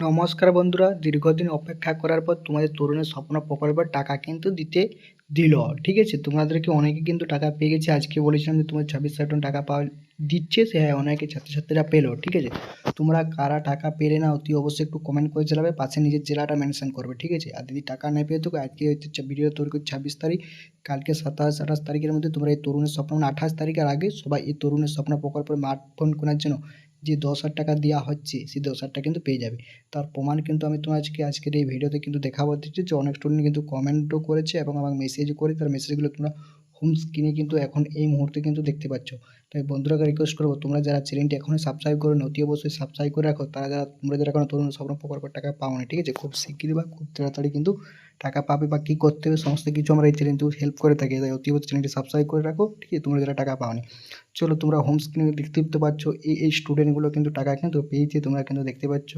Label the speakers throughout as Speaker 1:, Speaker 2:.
Speaker 1: নমস্কার বন্ধুরা, দীর্ঘদিন অপেক্ষা করার পর তোমাদের তরুণের স্বপ্ন প্রকল্পের টাকা কিন্তু দিতে দিল। ঠিক আছে, তোমাদেরকে অনেকে কিন্তু টাকা পেয়ে গেছে। আজকে বলেছিলাম যে তোমার ছাব্বিশ হাজার টাকা পাওয়া দিচ্ছে, সে হ্যাঁ অনেকে ছাত্রছাত্রীরা পেল। ঠিক আছে, তোমরা কারা টাকা পেলে না, অতি অবশ্যই একটু কমেন্ট করে জানাবে, পাশে নিজের জেলাটা মেনশন করবে। ঠিক আছে, আর যদি টাকা না পেয়ে থাকো, আজকে হচ্ছে ভিডিও তৈরি করছি ছাব্বিশ তারিখ, কালকে সাতাশ, আঠাশ তারিখের মধ্যে তোমরা এই তরুণের স্বপ্ন, আঠাশ তারিখের আগে সবাই এই তরুণের স্বপ্ন প্রকল্পের স্মার্টফোন কেনার জন্য যে দশ হাজার টাকা দেওয়া হচ্ছে, সেই দশ হাজার টাকা কিন্তু পেয়ে যাবে। তার প্রমাণ কিন্তু আমি তোমার আজকে, আজকের এই ভিডিওতে কিন্তু দেখাবো। দিচ্ছি যে অনেক স্টুডেন্ট কিন্তু কমেন্টও করেছে এবং আমার মেসেজ করে তার মেসেজগুলো তোমরা হোম স্ক্রিনে কিন্তু এখন এই মুহূর্তে কিন্তু দেখতে পাচ্ছ। তাই বন্ধুরাকে রিকোয়েস্ট করব তোমরা যারা চ্যানেলটি এখনই সাবস্ক্রাইব করো অতি অবশ্যই সাবস্ক্রাইব করে রাখো। তারা যারা, তোমরা যারা এখনও তরুণ স্বপ্ন প্রকল্পের টাকা পাও না ঠিক আছে? খুব শিগগিরই বা খুব তাড়াতাড়ি কিন্তু টাকা পাবে বা কী করতে হবে, সমস্ত কিছু আমরা এই চ্যানেল হেল্প করে থাকি। তাই অতি অবশ্যই চ্যানেলটি সাবস্ক্রাইব করে রাখো, ঠিক আছে? তোমরা যারা টাকা পাওনি চলো তোমরা হোম স্ক্রিনে দেখতে পাচ্ছ, এই এই স্টুডেন্টগুলো কিন্তু টাকা কিন্তু পেয়েছে তোমরা কিন্তু দেখতে পাচ্ছ।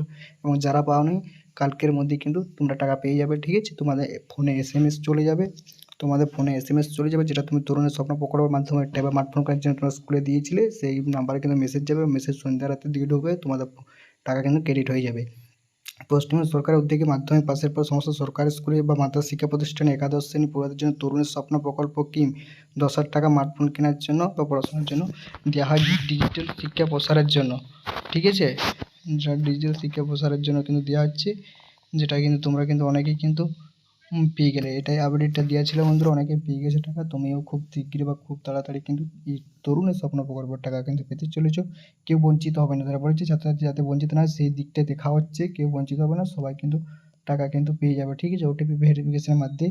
Speaker 1: এবং যারা পাওনি, কালকের মধ্যে কিন্তু তোমরা টাকা পেয়ে যাবে, ঠিক আছে? তোমাদের ফোনে এস চলে যাবে। তোমাদের ফোনে এস চলে যাবে, যেটা তুমি তরুণের স্বপ্ন প্রকল্পের মাধ্যমে ট্যাবে স্মার্টফোন করার জন্য তোমরা স্কুলে দিয়েছিলে, সেই নাম্বারে কিন্তু মেসেজ যাবে। মেসেজ সন্ধ্যা রাতে দিয়ে ঢুকবে তোমাদের টাকা কিন্তু ক্রেডিট হয়ে যাবে। পশ্চিমবঙ্গ সরকারের উদ্যোগে মাধ্যমিক পাশের পর সমস্ত সরকারি স্কুলে বা মাদ্রাসা শিক্ষা প্রতিষ্ঠানে একাদশ শ্রেণি পড়ুয়াদের জন্য তরুণের স্বপ্ন প্রকল্প কিম দশ হাজার টাকা স্মার্টফোন কেনার জন্য বা পড়াশোনার জন্য দেওয়া হয় ডিজিটাল শিক্ষা প্রসারের জন্য। ঠিক আছে? ডিজিটাল শিক্ষা প্রসারের জন্য কিন্তু দেওয়া হচ্ছে, যেটা কিন্তু তোমরা কিন্তু অনেকেই কিন্তু পেয়ে গেলে। এটাই আপডেটটা দেওয়া ছিল বন্ধুরা, অনেকে পেয়ে গেছে টাকা। তুমিও খুব শিগগিরই বা খুব তাড়াতাড়ি কিন্তু এই তরুণের স্বপ্ন প্রকল্পের টাকা কিন্তু পেতে চলেছো। কেউ বঞ্চিত হবে না। তারা বলেছে ছাত্রছাত্রী যাতে বঞ্চিত না সেই দিকটা দেখা হচ্ছে। কেউ বঞ্চিত হবে না, সবাই কিন্তু টাকা কিন্তু পেয়ে যাবে, ঠিক আছে? ওটিপি ভেরিফিকেশনের মাধ্যমে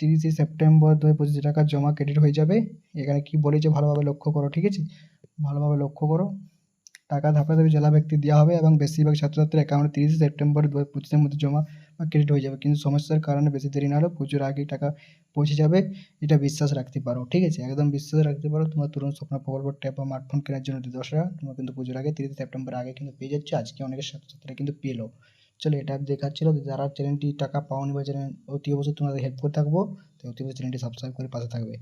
Speaker 1: তিরিশে সেপ্টেম্বর দু হাজার টাকা জমা ক্রেডিট হয়ে যাবে। এখানে কি বলেছে ভালোভাবে লক্ষ্য করো, ঠিক আছে? ভালোভাবে লক্ষ্য করো। টাকা ধাপে ধাপে জেলা ব্যক্তি দেওয়া হবে এবং বেশিরভাগ ছাত্রছাত্রীর অ্যাকাউন্টে তিরিশে সেপ্টেম্বর দু হাজার মধ্যে জমা বা ক্রেডিট হয়ে যাবে। কিন্তু সমস্যার কারণে বেশি দেরি না হলেও পুজোর আগেই টাকা পৌঁছে যাবে। এটা বিশ্বাস রাখতে পারো, ঠিক আছে? একদম বিশ্বাস রাখতে পারো। তোমার তরুণ স্বপ্ন প্রকল্প ট্যাব বা স্মার্টফোন কেনার জন্য দশরা তোমার কিন্তু পুজোর আগে তিরিশে সেপ্টেম্বর আগে কিন্তু পেয়ে যাচ্ছে। আজকে অনেকের ছাত্রছাত্রীরা কিন্তু পেল। চলো, এটা দেখাচ্ছিল যারা চ্যানেলটি টাকা পাওনি বা চ্যানেল অতি অবশ্যই তোমাদের হেল্প করে থাকব। তো অতি অবশ্যই চ্যানেলটি সাবস্ক্রাইব করে পাশে থাকবে।